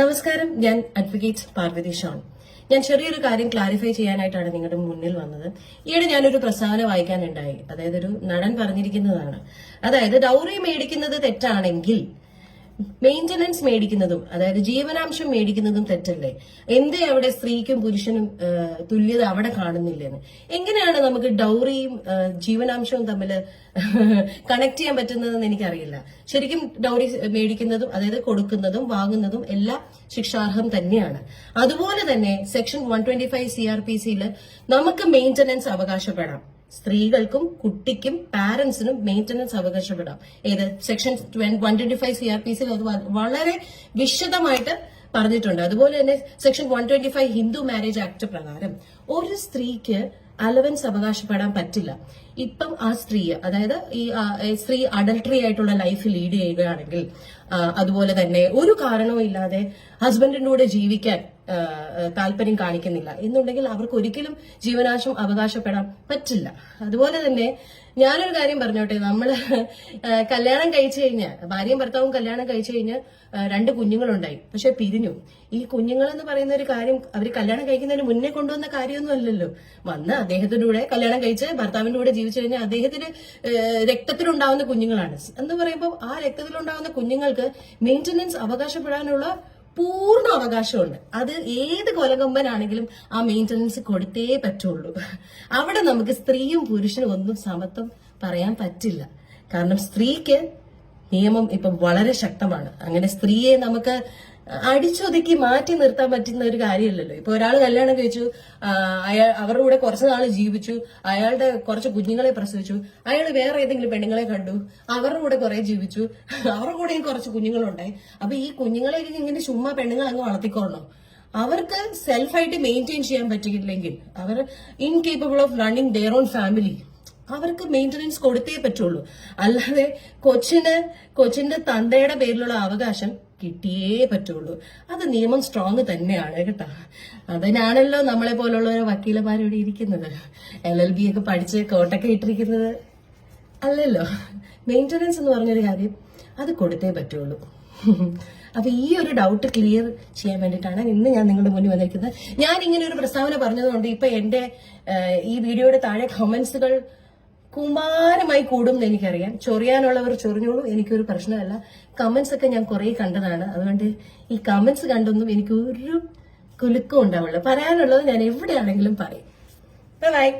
നമസ്കാരം ഞാൻ advocate Parvathi Sean ഞാൻ ചെറിയൊരു കാര്യം ക്ലാരിഫൈ ചെയ്യാനായിട്ടാണ് നിങ്ങളുടെ മുന്നിൽ വന്നത്. ഈയിടെ ഞാനൊരു പ്രസ്താവന വായിക്കാനുണ്ടായി. അതായത് ഒരു നടൻ പറഞ്ഞിരിക്കുന്നതാണ്. അതായത് ഡൗറി മേടിക്കുന്നത് തെറ്റാണെങ്കിൽ മെയിന്റനൻസ് മേടിക്കുന്നതും അതായത് ജീവനാംശം മേടിക്കുന്നതും തെറ്റല്ലേ? എന്തേ അവിടെ സ്ത്രീക്കും പുരുഷനും തുല്യത അവിടെ കാണുന്നില്ലെന്ന്? എങ്ങനെയാണ് നമുക്ക് ഡൗറിയും ജീവനാംശവും തമ്മിൽ കണക്ട് ചെയ്യാൻ പറ്റുന്നതെന്ന് എനിക്കറിയില്ല. ശരിക്കും ഡൗറി മേടിക്കുന്നതും അതായത് കൊടുക്കുന്നതും വാങ്ങുന്നതും എല്ലാം ശിക്ഷാർഹം തന്നെയാണ്. അതുപോലെ തന്നെ section one twenty five C R P സിയിൽ നമുക്ക് മെയിന്റനൻസ് അവകാശപ്പെടാം. സ്ത്രീകൾക്കും കുട്ടിക്കും പാരന്റ്സിനും മെയിന്റനൻസ് അവകാശപ്പെടാം. ഏത്? Section one twenty five C R P സിയിൽ അത് വളരെ വിശദമായിട്ട് പറഞ്ഞിട്ടുണ്ട്. അതുപോലെ തന്നെ section one twenty five Hindu marriage act പ്രകാരം ഒരു സ്ത്രീക്ക് അലവൻസ് അവകാശപ്പെടാൻ പറ്റില്ല. ഇപ്പം ആ സ്ത്രീ അതായത് ഈ സ്ത്രീ അഡൾട്ടറി ആയിട്ടുള്ള ലൈഫ് ലീഡ് ചെയ്യുകയാണെങ്കിൽ അതുപോലെ തന്നെ ഒരു കാരണവും ഇല്ലാതെ ഹസ്ബൻഡിന്റെ കൂടെ ജീവിക്കാൻ താല്പര്യം കാണിക്കുന്നില്ല. എന്നുണ്ടെങ്കിൽ അവർക്ക് ഒരിക്കലും ജീവനാശം അവകാശപ്പെടാൻ പറ്റില്ല. അതുപോലെ തന്നെ ഞാനൊരു കാര്യം പറഞ്ഞോട്ടെ. നമ്മൾ കല്യാണം കഴിച്ചു കഴിഞ്ഞാൽ ഭാര്യയും ഭർത്താവും കല്യാണം കഴിച്ചു കഴിഞ്ഞ് ആ, രണ്ട് കുഞ്ഞുങ്ങളുണ്ടായി. പക്ഷെ പിരിഞ്ഞു. ഈ കുഞ്ഞുങ്ങൾ എന്ന് പറയുന്ന ഒരു കാര്യം അവർ കല്യാണം കഴിക്കുന്നതിന് മുന്നേ കൊണ്ടുവന്ന കാര്യമൊന്നും അല്ലല്ലോ. വന്ന് അദ്ദേഹത്തിന്റെ കൂടെ കല്യാണം കഴിച്ച് ഭർത്താവിന്റെ കൂടെ ജീവിച്ചു കഴിഞ്ഞാൽ അദ്ദേഹത്തിന് രക്തത്തിലുണ്ടാവുന്ന കുഞ്ഞുങ്ങളാണ്. എന്ന് പറയുമ്പോൾ ആ രക്തത്തിലുണ്ടാവുന്ന കുഞ്ഞുങ്ങൾക്ക് മെയിന്റനൻസ് അവകാശപ്പെടാനുള്ള പൂർണ അവകാശമുണ്ട്. അത് ഏത് കൊലകൊമ്പനാണെങ്കിലും ആ മെയിന്റനൻസ് കൊടുത്തേ പറ്റുള്ളൂ. അവിടെ നമുക്ക് സ്ത്രീയും പുരുഷനും ഒന്നും സമത്വം പറയാൻ പറ്റില്ല. കാരണം സ്ത്രീക്ക് നിയമം ഇപ്പം വളരെ ശക്തമാണ്. അങ്ങനെ സ്ത്രീയെ നമുക്ക് അടിച്ചൊതുക്കി മാറ്റി നിർത്താൻ പറ്റുന്ന ഒരു കാര്യമല്ലല്ലോ. ഇപ്പൊ ഒരാൾ കല്യാണം കഴിച്ചു അയാൾ അവരുടെ കൂടെ കുറച്ച് നാൾ ജീവിച്ചു അയാളുടെ കുറച്ച് കുഞ്ഞുങ്ങളെ പ്രസവിച്ചു അയാൾ വേറെ ഏതെങ്കിലും പെണ്ണുങ്ങളെ കണ്ടു അവരുടെ കൂടെ കുറെ ജീവിച്ചു അവരുടെ കൂടെയും കുറച്ച് കുഞ്ഞുങ്ങളുണ്ടായി. അപ്പൊ ഈ കുഞ്ഞുങ്ങളെ ഇങ്ങനെ ചുമ്മാ പെണ്ണുങ്ങൾ അങ്ങ് വളർത്തിക്കൊള്ളണം അവർക്ക് സെൽഫായിട്ട് മെയിന്റെയിൻ ചെയ്യാൻ പറ്റിയില്ലെങ്കിൽ അവർ incapable of running their own family അവർക്ക് മെയിന്റനൻസ് കൊടുത്തേ പറ്റുള്ളൂ. അല്ലാതെ കൊച്ചിന് കൊച്ചിന്റെ തന്തയുടെ പേരിലുള്ള അവകാശം കിട്ടിയേ പറ്റുള്ളൂ. അത് നിയമം സ്ട്രോങ് തന്നെയാണ് കേട്ടോ. അതിനാണല്ലോ നമ്മളെ പോലുള്ള വക്കീലമാർ ഇവിടെ ഇരിക്കുന്നത്. എൽ എൽ ബി ഒക്കെ പഠിച്ച് കോട്ടൊക്കെ ഇട്ടിരിക്കുന്നത്. അല്ലല്ലോ. മെയിന്റനൻസ് എന്ന് പറഞ്ഞൊരു കാര്യം അത് കൊടുത്തേ പറ്റുള്ളൂ. അപ്പൊ ഈ ഒരു ഡൗട്ട് ക്ലിയർ ചെയ്യാൻ വേണ്ടിയിട്ടാണ് ഇന്ന് ഞാൻ നിങ്ങളുടെ മുന്നിൽ വന്നിരിക്കുന്നത്. ഞാൻ ഇങ്ങനെ ഒരു പ്രസ്താവന പറഞ്ഞതുകൊണ്ട് ഇപ്പൊ എന്റെ ഈ വീഡിയോയുടെ താഴെ കമന്റ്സുകൾ കുമാരമായി കൂടും എന്ന് എനിക്കറിയാം. ചൊറിയാനുള്ളവർ ചൊറിഞ്ഞോളൂ. എനിക്കൊരു പ്രശ്നമല്ല. കമന്റ്സ് ഒക്കെ ഞാൻ കുറെ കണ്ടതാണ്. അതുകൊണ്ട് ഈ കമന്റ്സ് കണ്ടൊന്നും എനിക്ക് ഒരു കുലുക്കം ഉണ്ടാവുള്ളൂ പറയാനുള്ളത് ഞാൻ എവിടെയാണെങ്കിലും പറയും. ബൈ